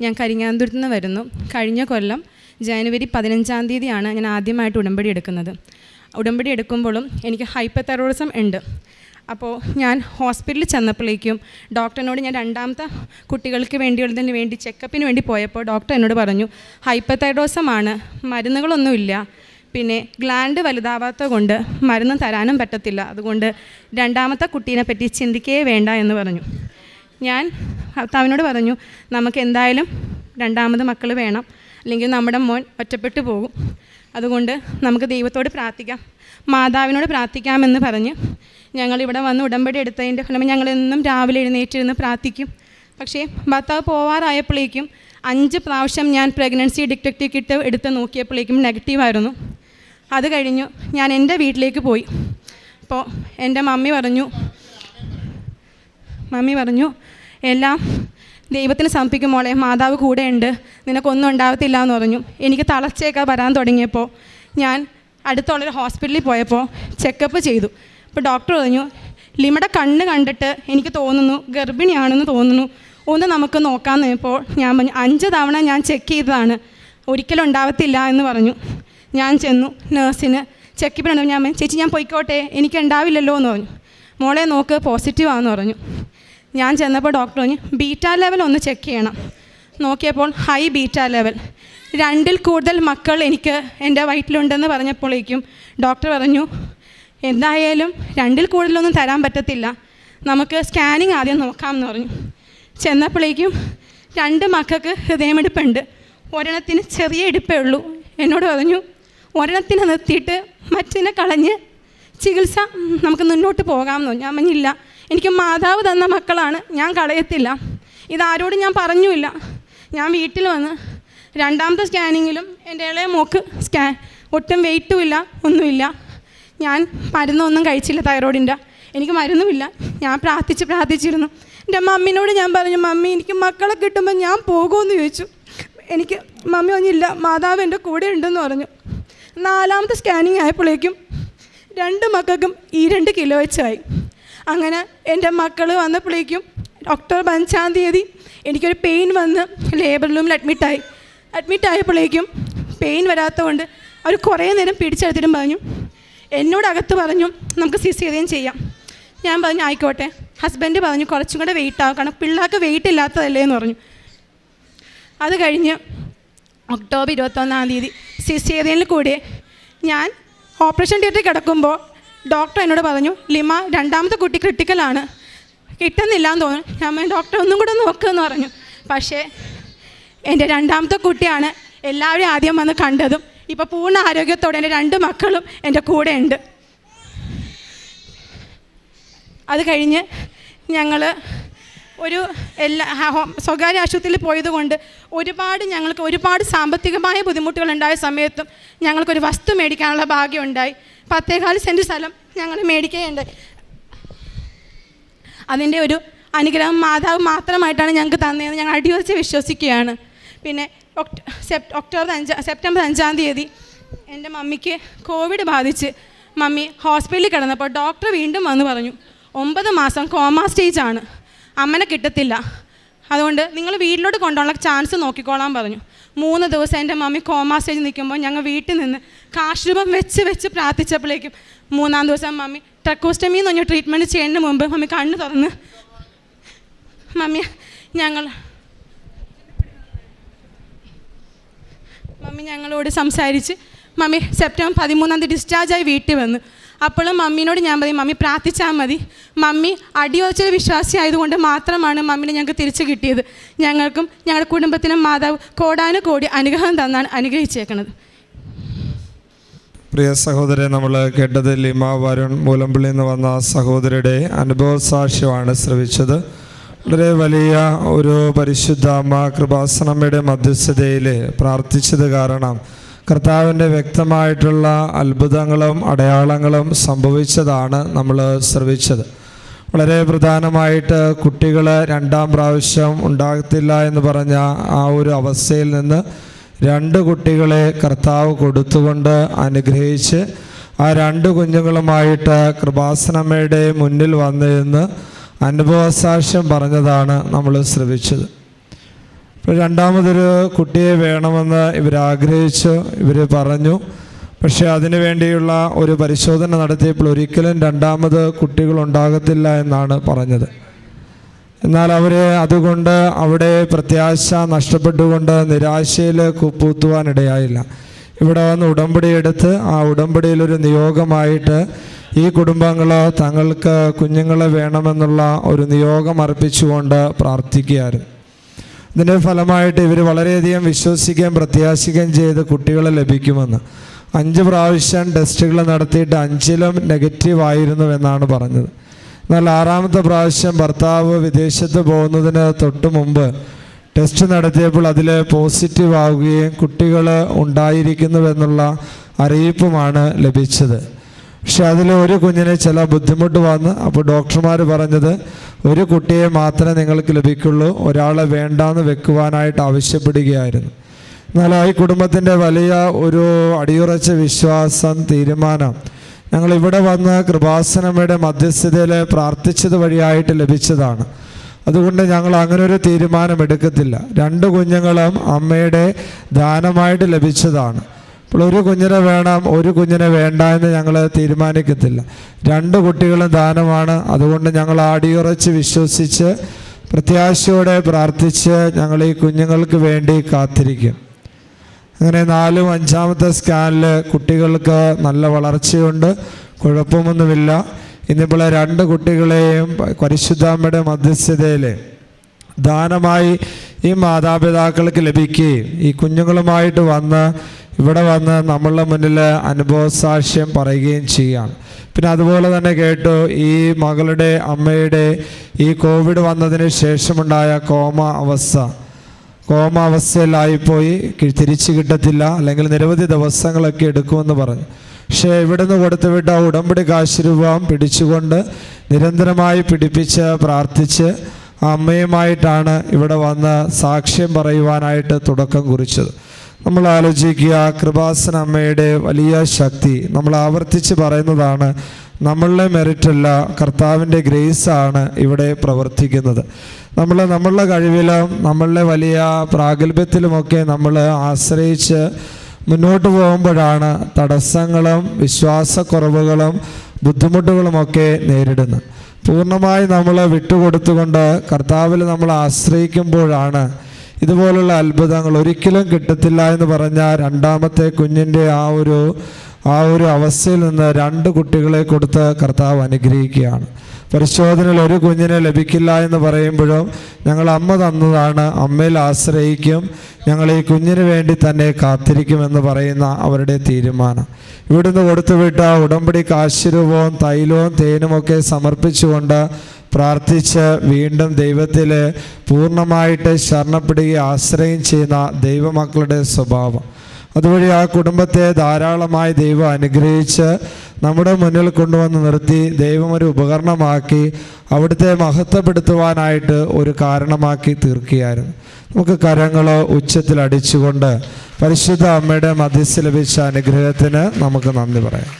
ഞാൻ കരിങ്ങാന്തൂരത്ത് നിന്ന് വരുന്നു. കഴിഞ്ഞ കൊല്ലം ജനുവരി പതിനഞ്ചാം തീയതിയാണ് ഞാൻ ആദ്യമായിട്ട് ഉടമ്പടി എടുക്കുന്നത്. ഉടമ്പടി എടുക്കുമ്പോഴും എനിക്ക് ഹൈപ്പർ തെറോറിസം ഉണ്ട്. അപ്പോൾ ഞാൻ ഹോസ്പിറ്റലിൽ ചെന്നപ്പോഴേക്കും ഡോക്ടറിനോട് ഞാൻ രണ്ടാമത്തെ കുട്ടികൾക്ക് വേണ്ടിയുള്ളതിന് വേണ്ടി ചെക്കപ്പിന് വേണ്ടി പോയപ്പോൾ ഡോക്ടർ എന്നോട് പറഞ്ഞു ഹൈപ്പർ തൈറോസമാണ് മരുന്നുകളൊന്നുമില്ല. പിന്നെ ഗ്ലാൻഡ് വലുതാവാത്ത കൊണ്ട് മരുന്ന് തരാനും പറ്റത്തില്ല. അതുകൊണ്ട് രണ്ടാമത്തെ കുട്ടീനെ പറ്റി ചിന്തിക്കേ വേണ്ട എന്ന് പറഞ്ഞു. ഞാൻ ഭർത്താവിനോട് പറഞ്ഞു നമുക്ക് എന്തായാലും രണ്ടാമത് മക്കൾ വേണം. അല്ലെങ്കിൽ നമ്മുടെ മോൻ ഒറ്റപ്പെട്ടു പോകും. അതുകൊണ്ട് നമുക്ക് ദൈവത്തോട് പ്രാർത്ഥിക്കാം. മാതാവിനോട് പ്രാർത്ഥിക്കാമെന്ന് പറഞ്ഞ് ഞങ്ങളിവിടെ വന്ന് ഉടമ്പടി എടുത്തതിന്റെ ഫലം ഞങ്ങളെന്നും രാവിലെ എഴുന്നേറ്റിരുന്ന് പ്രാർത്ഥിക്കും. പക്ഷേ ഭർത്താവ് പോവാറായപ്പോഴേക്കും അഞ്ച് പ്രാവശ്യം ഞാൻ പ്രഗ്നൻസി ഡിറ്റക്റ്റീവ് കിട്ട് എടുത്ത് നോക്കിയപ്പോഴേക്കും നെഗറ്റീവായിരുന്നു അത് കഴിഞ്ഞു ഞാൻ എന്റെ വീട്ടിലേക്ക് പോയി. അപ്പോൾ എന്റെ മമ്മി പറഞ്ഞു മമ്മി പറഞ്ഞു എല്ലാം ദൈവത്തിന് സമർപ്പിക്കും മോളെ മാതാവ് കൂടെയുണ്ട് നിനക്കൊന്നും ഉണ്ടാവത്തില്ല എന്ന് പറഞ്ഞു. എനിക്ക് തളർച്ചയൊക്കെ വരാൻ തുടങ്ങിയപ്പോൾ ഞാൻ അടുത്തുള്ളൊരു ഹോസ്പിറ്റലിൽ പോയപ്പോൾ ചെക്കപ്പ് ചെയ്തു. അപ്പോൾ ഡോക്ടർ പറഞ്ഞു ലിമയുടെ കണ്ണ് കണ്ടിട്ട് എനിക്ക് തോന്നുന്നു ഗർഭിണിയാണെന്ന് തോന്നുന്നു. ഒന്ന് നമുക്ക് നോക്കാമെന്ന് ഇപ്പോൾ ഞാൻ പറഞ്ഞു അഞ്ച് തവണ ഞാൻ ചെക്ക് ചെയ്തതാണ്. ഒരിക്കലും ഉണ്ടാവത്തില്ല എന്ന് പറഞ്ഞു. ഞാൻ ചെന്നു നേഴ്സിന് ചെക്കപ്പ് ഞാൻ ചേച്ചി ഞാൻ പോയിക്കോട്ടെ. എനിക്ക് ഉണ്ടാവില്ലല്ലോ എന്ന് പറഞ്ഞു. മോളെ നോക്ക് പോസിറ്റീവാന്ന് പറഞ്ഞു. ഞാൻ ചെന്നപ്പോൾ ഡോക്ടർ പറഞ്ഞു ബീറ്റ ലെവൽ ഒന്ന് ചെക്ക് ചെയ്യണം. നോക്കിയപ്പോൾ ഹൈ ബീറ്റ ലെവൽ. രണ്ടിൽ കൂടുതൽ മക്കൾ എനിക്ക് എന്റെ വയറ്റിലുണ്ടെന്ന് പറഞ്ഞപ്പോഴേക്കും ഡോക്ടർ പറഞ്ഞു എന്തായാലും രണ്ടിൽ കൂടുതലൊന്നും തരാൻ പറ്റത്തില്ല. നമുക്ക് സ്കാനിങ് ആദ്യം നോക്കാമെന്ന് പറഞ്ഞു. ചെന്നപ്പോഴേക്കും രണ്ട് മക്കൾക്ക് ഹൃദയമെടുപ്പുണ്ട്. ഒരെണ്ണത്തിന് ചെറിയ എടുപ്പേ ഉള്ളൂ. എന്നോട് പറഞ്ഞു ഒരെണ്ണത്തിനെ നിർത്തിയിട്ട് മറ്റിനെ കളഞ്ഞ് ചികിത്സ നമുക്ക് മുന്നോട്ട് പോകാമെന്നോ ഞാൻ പറഞ്ഞില്ല. എനിക്ക് മാതാവ് തന്ന മക്കളാണ്. ഞാൻ കളയത്തില്ല. ഇതാരോടും ഞാൻ പറഞ്ഞുമില്ല. ഞാൻ വീട്ടിൽ വന്ന് രണ്ടാമത്തെ സ്കാനിങ്ങിലും എന്റെ ഇളയ മോക്ക് സ്കാൻ ഒട്ടും വെയിറ്റും ഇല്ല ഒന്നുമില്ല. ഞാൻ മരുന്നൊന്നും കഴിച്ചില്ല തൈറോയിഡിന്റെ. എനിക്ക് മരുന്നുമില്ല. ഞാൻ പ്രാർത്ഥിച്ച് പ്രാർത്ഥിച്ചിരുന്നു. എന്റെ മമ്മിനോട് ഞാൻ പറഞ്ഞു മമ്മി എനിക്ക് മക്കളെ കിട്ടുമ്പോൾ ഞാൻ പോകുമെന്ന് ചോദിച്ചു. എനിക്ക് മമ്മി ഒന്നുമില്ല മാതാവ് എന്റെ കൂടെ ഉണ്ടെന്ന് പറഞ്ഞു. നാലാമത്തെ സ്കാനിങ് ആയപ്പോഴേക്കും രണ്ട് മക്കൾക്കും ഈ രണ്ട് കിലോ വെച്ചായി അങ്ങനെ എന്റെ മക്കൾ വന്നപ്പോഴേക്കും ഒക്ടോബർ അഞ്ചാം തീയതി എനിക്കൊരു പെയിൻ വന്ന് ലേബർ റൂമിൽ അഡ്മിറ്റായി അഡ്മിറ്റായപ്പോഴേക്കും പെയിൻ വരാത്തതുകൊണ്ട് അവർ കുറേ നേരം പിടിച്ചെടുത്തിട്ടും പറഞ്ഞു. എന്നോടകത്ത് പറഞ്ഞു നമുക്ക് സിസേറിയൻ ചെയ്യാം. ഞാൻ പറഞ്ഞു ആയിക്കോട്ടെ. ഹസ്ബൻഡ് പറഞ്ഞു കുറച്ചും കൂടെ വെയിറ്റ് ആവും കാരണം പിള്ളേർക്ക് വെയിറ്റ് ഇല്ലാത്തതല്ലേ എന്ന് പറഞ്ഞു. അത് കഴിഞ്ഞ് ഒക്ടോബർ ഇരുപത്തൊന്നാം തീയതി സിസേറിയനിൽ കൂടി ഞാൻ ഓപ്പറേഷൻ തിയേറ്ററിൽ കിടക്കുമ്പോൾ ഡോക്ടർ എന്നോട് പറഞ്ഞു ലിമ രണ്ടാമത്തെ കുട്ടി ക്രിട്ടിക്കലാണ് കിട്ടുന്നില്ല എന്ന് തോന്നുന്നു. ഞാൻ ഡോക്ടർ ഒന്നും കൂടെ നോക്കുമെന്ന് പറഞ്ഞു. പക്ഷേ എന്റെ രണ്ടാമത്തെ കുട്ടിയാണ് എല്ലാവരും ആദ്യം വന്ന് കണ്ടതും ഇപ്പോൾ പൂർണ ആരോഗ്യത്തോടെ എന്റെ രണ്ട് മക്കളും എന്റെ കൂടെ ഉണ്ട്. അത് കഴിഞ്ഞ് ഞങ്ങൾ ഒരു എല്ലാ സ്വകാര്യ ആശുപത്രിയിൽ പോയതുകൊണ്ട് ഒരുപാട് ഞങ്ങൾക്ക് ഒരുപാട് സാമ്പത്തികമായ ബുദ്ധിമുട്ടുകൾ ഉണ്ടായ സമയത്തും ഞങ്ങൾക്കൊരു വസ്തു മേടിക്കാനുള്ള ഭാഗ്യം ഉണ്ടായി പത്തേകാൽ സെന്റ് സ്ഥലം ഞങ്ങൾ മേടിക്കുകയുണ്ടായി. അതിന്റെ ഒരു അനുഗ്രഹം മാതാവ് മാത്രമായിട്ടാണ് ഞങ്ങൾക്ക് തന്നതെന്ന് ഞങ്ങൾ അടിയുറച്ച് വിശ്വസിക്കുകയാണ്. പിന്നെ ഒക്ടോബർ അഞ്ചാം സെപ്റ്റംബർ അഞ്ചാം തീയതി എന്റെ മമ്മിക്ക് കോവിഡ് ബാധിച്ച് മമ്മി ഹോസ്പിറ്റലിൽ കിടന്നപ്പോൾ ഡോക്ടർ വീണ്ടും വന്ന് പറഞ്ഞു ഒമ്പത് മാസം കോമ സ്റ്റേജാണ് അമ്മനെ കിട്ടത്തില്ല. അതുകൊണ്ട് നിങ്ങൾ വീട്ടിലോട്ട് കൊണ്ടുപോകാനുള്ള ചാൻസ് നോക്കിക്കോളാൻ പറഞ്ഞു. മൂന്ന് ദിവസം എന്റെ മമ്മി കോമ സ്റ്റേജ് നിൽക്കുമ്പോൾ ഞങ്ങൾ വീട്ടിൽ നിന്ന് കാശുരൂപം വെച്ച് വെച്ച് പ്രാർത്ഥിച്ചപ്പോഴേക്കും മൂന്നാം ദിവസം മമ്മി ട്രക്കോസ്റ്റമി എന്ന് പറഞ്ഞ ട്രീറ്റ്മെന്റ് ചെയ്യുന്നതിന് മുമ്പ് മമ്മി കണ്ണ് തുറന്ന് മമ്മി ഞങ്ങൾ മമ്മി ഞങ്ങളോട് സംസാരിച്ച് മമ്മി സെപ്റ്റംബർ പതിമൂന്നാം തീയതി ഡിസ്ചാർജായി വീട്ടിൽ വന്നു. അപ്പോഴും മമ്മീനോട് ഞാൻ പറയും മമ്മി പ്രാർത്ഥിച്ചാൽ മതി. മമ്മി അടിയോച്ചൊരു വിശ്വാസി ആയതുകൊണ്ട് മാത്രമാണ് മമ്മീനെ ഞങ്ങൾക്ക് തിരിച്ചു കിട്ടിയത്. ഞങ്ങൾക്കും ഞങ്ങളുടെ കുടുംബത്തിനും മാതാവ് കോടാനുകോടി അനുഗ്രഹം തന്നാണ് അനുഗ്രഹിച്ചേക്കുന്നത് പ്രിയ സഹോദരൻ നമ്മൾ കേട്ടത് ലിമ വരുൺ മൂലമ്പിള്ളിൽ നിന്ന് വന്ന സഹോദരിയുടെ അനുഭവ സാക്ഷ്യമാണ് ശ്രവിച്ചത്. വളരെ വലിയ ഒരു പരിശുദ്ധ അമ്മ കൃപാസനമ്മയുടെ മധ്യസ്ഥതയിൽ പ്രാർത്ഥിച്ചത് കാരണം കർത്താവിന്റെ വ്യക്തമായിട്ടുള്ള അത്ഭുതങ്ങളും അടയാളങ്ങളും സംഭവിച്ചതാണ് നമ്മൾ ശ്രവിച്ചത്. വളരെ പ്രധാനമായിട്ട് കുട്ടികൾ രണ്ടാം പ്രാവശ്യം ഉണ്ടാകത്തില്ല എന്ന് പറഞ്ഞ ആ ഒരു അവസ്ഥയിൽ നിന്ന് രണ്ട് കുട്ടികളെ കർത്താവ് കൊടുത്തുകൊണ്ട് അനുഗ്രഹിച്ച് ആ രണ്ട് കുഞ്ഞുങ്ങളുമായിട്ട് കൃപാസനമ്മയുടെ മുന്നിൽ വന്നിരുന്ന് അനുഭവസാക്ഷ്യം പറഞ്ഞതാണ് നമ്മൾ ശ്രവിച്ചത്. രണ്ടാമതൊരു കുട്ടിയെ വേണമെന്ന് ഇവർ ആഗ്രഹിച്ചു ഇവർ പറഞ്ഞു. പക്ഷേ അതിനു വേണ്ടിയുള്ള ഒരു പരിശോധന നടത്തിയപ്പോൾ ഒരിക്കലും രണ്ടാമത് കുട്ടികൾ ഉണ്ടാകത്തില്ല എന്നാണ് പറഞ്ഞത്. എന്നാൽ അവർ അതുകൊണ്ട് അവിടെ പ്രത്യാശ നഷ്ടപ്പെട്ടുകൊണ്ട് നിരാശയിൽ കുപ്പൂത്തുവാനിടയായില്ല ഇവിടെ വന്ന് ഉടമ്പടി എടുത്ത് ആ ഉടമ്പടിയിലൊരു നിയോഗമായിട്ട് ഈ കുടുംബങ്ങൾ തങ്ങൾക്ക് കുഞ്ഞുങ്ങളെ വേണമെന്നുള്ള ഒരു നിയോഗം അർപ്പിച്ചുകൊണ്ട് പ്രാർത്ഥിക്കുകയായിരുന്നു. ഇതിന്റെ ഫലമായിട്ട് ഇവർ വളരെയധികം വിശ്വസിക്കുകയും പ്രത്യാശിക്കുകയും ചെയ്ത് കുട്ടികളെ ലഭിക്കുമെന്ന്. അഞ്ച് പ്രാവശ്യം ടെസ്റ്റുകൾ നടത്തിയിട്ട് അഞ്ചിലും നെഗറ്റീവ് ആയിരുന്നു എന്നാണ് പറഞ്ഞത്. എന്നാൽ ആറാമത്തെ പ്രാവശ്യം ഭർത്താവ് വിദേശത്ത് പോകുന്നതിന് തൊട്ട് മുമ്പ് ടെസ്റ്റ് നടത്തിയപ്പോൾ അതിൽ പോസിറ്റീവ് ആവുകയും കുട്ടികൾ ഉണ്ടായിരിക്കുന്നുവെന്നുള്ള അറിയിപ്പുമാണ് ലഭിച്ചത്. പക്ഷെ അതിൽ ഒരു കുഞ്ഞിന് ചില ബുദ്ധിമുട്ട് വന്ന് അപ്പോൾ ഡോക്ടർമാർ പറഞ്ഞത് ഒരു കുട്ടിയെ മാത്രമേ നിങ്ങൾക്ക് ലഭിക്കുള്ളൂ ഒരാളെ വേണ്ടാന്ന് വെക്കുവാനായിട്ട് ആവശ്യപ്പെടുകയായിരുന്നു. എന്നാൽ ഈ കുടുംബത്തിന്റെ വലിയ ഒരു അടിയുറച്ച വിശ്വാസം തീരുമാനം ഞങ്ങൾ ഇവിടെ വന്ന് കൃപാസനമ്മയുടെ മധ്യസ്ഥതയിൽ പ്രാർത്ഥിച്ചത് വഴിയായിട്ട് ലഭിച്ചതാണ്. അതുകൊണ്ട് ഞങ്ങൾ അങ്ങനെ ഒരു തീരുമാനം എടുക്കത്തില്ല. രണ്ട് കുഞ്ഞുങ്ങളും അമ്മയുടെ ദാനമായിട്ട് ലഭിച്ചതാണ്. അപ്പോൾ ഒരു കുഞ്ഞിനെ വേണം ഒരു കുഞ്ഞിനെ വേണ്ട എന്ന് ഞങ്ങൾ തീരുമാനിക്കത്തില്ല. രണ്ട് കുട്ടികളും ദാനമാണ്. അതുകൊണ്ട് ഞങ്ങൾ ആടിയുറച്ച് വിശ്വസിച്ച് പ്രത്യാശയോടെ പ്രാർത്ഥിച്ച് ഞങ്ങൾ ഈ കുഞ്ഞുങ്ങൾക്ക് വേണ്ടി കാത്തിരിക്കും. അങ്ങനെ നാലും അഞ്ചാമത്തെ സ്കാനിൽ കുട്ടികൾക്ക് നല്ല വളർച്ചയുണ്ട്. കുഴപ്പമൊന്നുമില്ല. ഇന്നിപ്പോൾ രണ്ട് കുട്ടികളെയും പരിശുദ്ധാമ്മയുടെ മധ്യസ്ഥതയിൽ ദാനമായി ഈ മാതാപിതാക്കൾക്ക് ലഭിക്കുകയും ഈ കുഞ്ഞുങ്ങളുമായിട്ട് വന്ന് ഇവിടെ വന്ന് നമ്മളുടെ മുന്നിൽ അനുഭവസാക്ഷ്യം പറയുകയും ചെയ്യുകയാണ് പിന്നെ അതുപോലെ തന്നെ കേട്ടു ഈ മകളുടെ അമ്മയുടെ ഈ കോവിഡ് വന്നതിന് ശേഷമുണ്ടായ കോമ അവസ്ഥ കോമ അവസ്ഥയിലായിപ്പോയി തിരിച്ചു കിട്ടത്തില്ല അല്ലെങ്കിൽ നിരവധി ദിവസങ്ങളൊക്കെ എടുക്കുമെന്ന് പറഞ്ഞു. പക്ഷേ ഇവിടുന്ന് കൊടുത്തുവിട്ട ഉടമ്പടി കാശുരൂപം പിടിച്ചുകൊണ്ട് നിരന്തരമായി പിടിപ്പിച്ച് പ്രാർത്ഥിച്ച് അമ്മയുമായിട്ടാണ് ഇവിടെ വന്ന് സാക്ഷ്യം പറയുവാനായിട്ട് തുടക്കം കുറിച്ചത്. നമ്മൾ ആലോചിക്കുക കൃപാസന അമ്മയുടെ വലിയ ശക്തി. നമ്മൾ ആവർത്തിച്ച് പറയുന്നതാണ് നമ്മളുടെ മെറിറ്റല്ല കർത്താവിന്റെ ഗ്രേസാണ് ഇവിടെ പ്രവർത്തിക്കുന്നത്. നമ്മൾ നമ്മളുടെ കഴിവിലും നമ്മളുടെ വലിയ പ്രാഗൽഭ്യത്തിലുമൊക്കെ നമ്മൾ ആശ്രയിച്ച് മുന്നോട്ട് പോകുമ്പോഴാണ് തടസ്സങ്ങളും വിശ്വാസക്കുറവുകളും ബുദ്ധിമുട്ടുകളുമൊക്കെ നേരിടുന്നത്. പൂർണമായി നമ്മൾ വിട്ടുകൊടുത്തുകൊണ്ട് കർത്താവിൽ നമ്മൾ ആശ്രയിക്കുമ്പോഴാണ് ഇതുപോലുള്ള അത്ഭുതങ്ങൾ ഒരിക്കലും കിട്ടത്തില്ല എന്ന് പറഞ്ഞ രണ്ടാമത്തെ കുഞ്ഞിന്റെ ആ ഒരു ആ ഒരു അവസ്ഥയിൽ നിന്ന് രണ്ട് കുട്ടികളെ കൊടുത്ത് കർത്താവ് അനുഗ്രഹിക്കുകയാണ്. പരിശോധനയിൽ ഒരു കുഞ്ഞിനെ ലഭിക്കില്ല എന്ന് പറയുമ്പോഴും ഞങ്ങൾ അമ്മ തന്നതാണ് അമ്മയിൽ ആശ്രയിക്കും ഞങ്ങൾ ഈ കുഞ്ഞിന് വേണ്ടി തന്നെ കാത്തിരിക്കുമെന്ന് പറയുന്ന അവരുടെ തീരുമാനം. ഇവിടുന്ന് കൊടുത്തുവിട്ട ഉടമ്പടി കാശുരൂപവും തൈലവും തേനുമൊക്കെ സമർപ്പിച്ചുകൊണ്ട് പ്രാർത്ഥിച്ച് വീണ്ടും ദൈവത്തിൽ പൂർണമായിട്ട് ശരണപ്പെടുകയും ആശ്രയം ചെയ്യുന്ന ദൈവമക്കളുടെ സ്വഭാവം. അതുവഴി ആ കുടുംബത്തെ ധാരാളമായി ദൈവം അനുഗ്രഹിച്ച് നമ്മുടെ മുന്നിൽ കൊണ്ടുവന്ന് നിർത്തി ദൈവം ഒരു ഉപകരണമാക്കി അവിടുത്തെ മഹത്വപ്പെടുത്തുവാനായിട്ട് ഒരു കാരണമാക്കി തീർക്കുകയായിരുന്നു. നമുക്ക് കരങ്ങളോ ഉച്ചത്തിൽ അടിച്ചുകൊണ്ട് പരിശുദ്ധ അമ്മയുടെ മധ്യസ്ഥ ലഭിച്ച അനുഗ്രഹത്തിന് നമുക്ക് നന്ദി പറയാം.